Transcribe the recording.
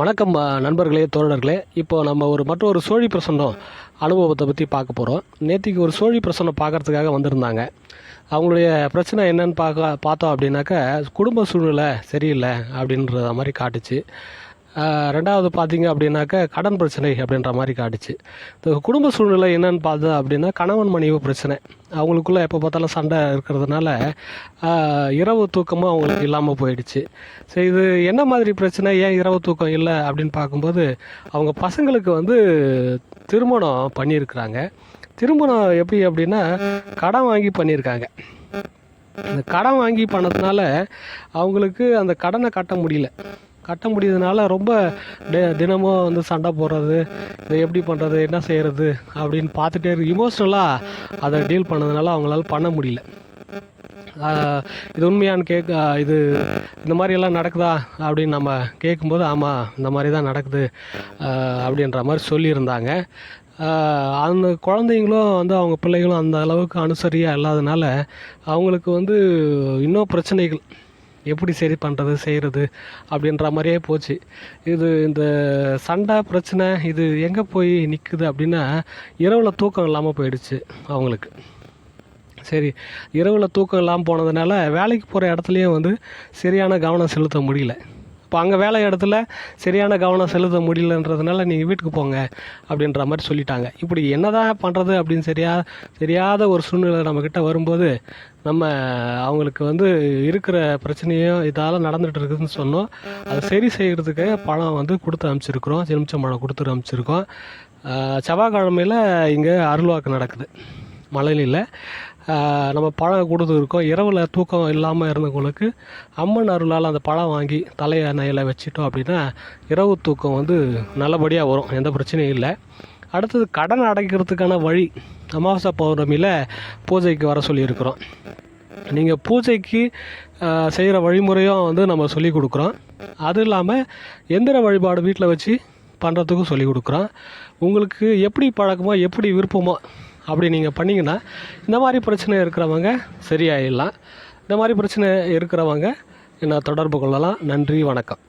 வணக்கம் நண்பர்களே தோழர்களே. இப்போ நம்ம ஒரு மற்றொரு சோழி பிரசன்னம் அனுபவத்தை பற்றி பார்க்க போகிறோம் நேற்றுக்கு ஒரு சோழி பிரசன்னம் பார்க்கறதுக்காக வந்திருந்தாங்க. அவங்களுடைய பிரச்சனை என்னன்னு பார்க்க பார்த்தோம் அப்படின்னாக்கா குடும்ப சூழ்நிலை சரியில்லை அப்படின்ற மாதிரி காட்டுச்சு. ரெண்டாவது பார்த்தீங்க அப்படின்னாக்கா கடன் பிரச்சனை அப்படின்ற மாதிரி காட்டுச்சு. இந்த குடும்ப சூழ்நிலை என்னன்னு பார்த்தா அப்படின்னா கணவன் மனைவி பிரச்சனை. அவங்களுக்குள்ளே எப்போ பார்த்தாலும் சண்டை இருக்கிறதுனால இரவு தூக்கமும் அவங்களுக்கு இல்லாமல் போயிடுச்சு. சரி இது என்ன மாதிரி பிரச்சனை? ஏன் இரவு தூக்கம் இல்லை அப்படின்னு பார்க்கும்போது அவங்க பசங்களுக்கு வந்து திருமணம் பண்ணியிருக்கிறாங்க. திருமணம் எப்படி அப்படின்னா கடன் வாங்கி பண்ணியிருக்காங்க. அந்த கடன் வாங்கி பண்ணதுனால அவங்களுக்கு அந்த கடனை கட்ட முடியல. கட்ட முடியாதனால ரொம்ப தினமும் வந்து சண்டை போடுறது இதை எப்படி பண்ணுறது என்ன செய்கிறது அப்படின்னு பார்த்துட்டே இருக்கு இமோஷ்னலாக அதை டீல் பண்ணதுனால அவங்களால பண்ண முடியல. இது உண்மையான்னு கேட்க இது இந்த மாதிரி எல்லாம் நடக்குதா அப்படின்னு நம்ம கேட்கும்போது ஆமாம் இந்த மாதிரி தான் நடக்குது அப்படின்ற மாதிரி சொல்லியிருந்தாங்க. அந்த குழந்தைங்களும் வந்து அவங்க பிள்ளைகளும் அந்த அளவுக்கு அனுசரியாக இல்லாதனால அவங்களுக்கு வந்து இன்னும் பிரச்சனைகள் எப்படி சரி பண்ணுறது செய்கிறது அப்படின்ற மாதிரியே போச்சு. இது இந்த சண்டை பிரச்சனை இது எங்கே போய் நிற்குது அப்படின்னா இரவில் தூக்கம் இல்லாமல் போயிடுச்சு அவங்களுக்கு. சரி இரவில் தூக்கம் இல்லாமல் போனதுனால வேலைக்கு போகிற இடத்துலையும் வந்து சரியான கவனம் செலுத்த முடியல. இப்போ அங்கே வேலை இடத்துல சரியான கவனம் செலுத்த முடியலன்றதுனால நீங்கள் வீட்டுக்கு போங்க அப்படின்ற மாதிரி சொல்லிட்டாங்க. இப்படி என்னதான் பண்ணுறது அப்படின்னு சரியா தெரியாத ஒரு சூழ்நிலை நம்மக்கிட்ட வரும்போது நம்ம அவங்களுக்கு வந்து இருக்கிற பிரச்சனையும் இதால் நடந்துகிட்டு இருக்குதுன்னு சொன்னோம். அதை சரி செய்கிறதுக்கு பணம் வந்து கொடுத்து அனுப்பிச்சிருக்கிறோம். எலுமிச்சம்பழம் கொடுத்து அனுப்பிச்சிருக்கோம். செவ்வாய்க்கிழமையில் இங்கே அருள்வாக்கு நடக்குது. மழையில் நம்ம பழம் கொடுத்துருக்கோம். இரவில் தூக்கம் இல்லாமல் இருந்தவங்களுக்கு அம்மன் அருளால் அந்த பழம் வாங்கி தலையை நையில் வச்சுட்டோம் அப்படின்னா இரவு தூக்கம் வந்து நல்லபடியாக வரும். எந்த பிரச்சனையும் இல்லை. அடுத்தது கடன் அடைக்கிறதுக்கான வழி அமாவாசை பௌர்ணமியில் பூஜைக்கு வர சொல்லியிருக்கிறோம். நீங்கள் பூஜைக்கு செய்கிற வழிமுறையும் வந்து நம்ம சொல்லி கொடுக்குறோம். அது இல்லாமல் எந்திர வழிபாடு வீட்டில் வச்சு பண்ணுறதுக்கும் சொல்லி கொடுக்குறோம். உங்களுக்கு எப்படி பழக்கமோ எப்படி விருப்பமோ அப்படி நீங்கள் பண்ணிங்கன்னா இந்த மாதிரி பிரச்சனை இருக்கிறவங்க சரியாயிடலாம். இந்த மாதிரி பிரச்சனை இருக்கிறவங்க என்ன தொடர்பு கொள்ளலாம். நன்றி வணக்கம்.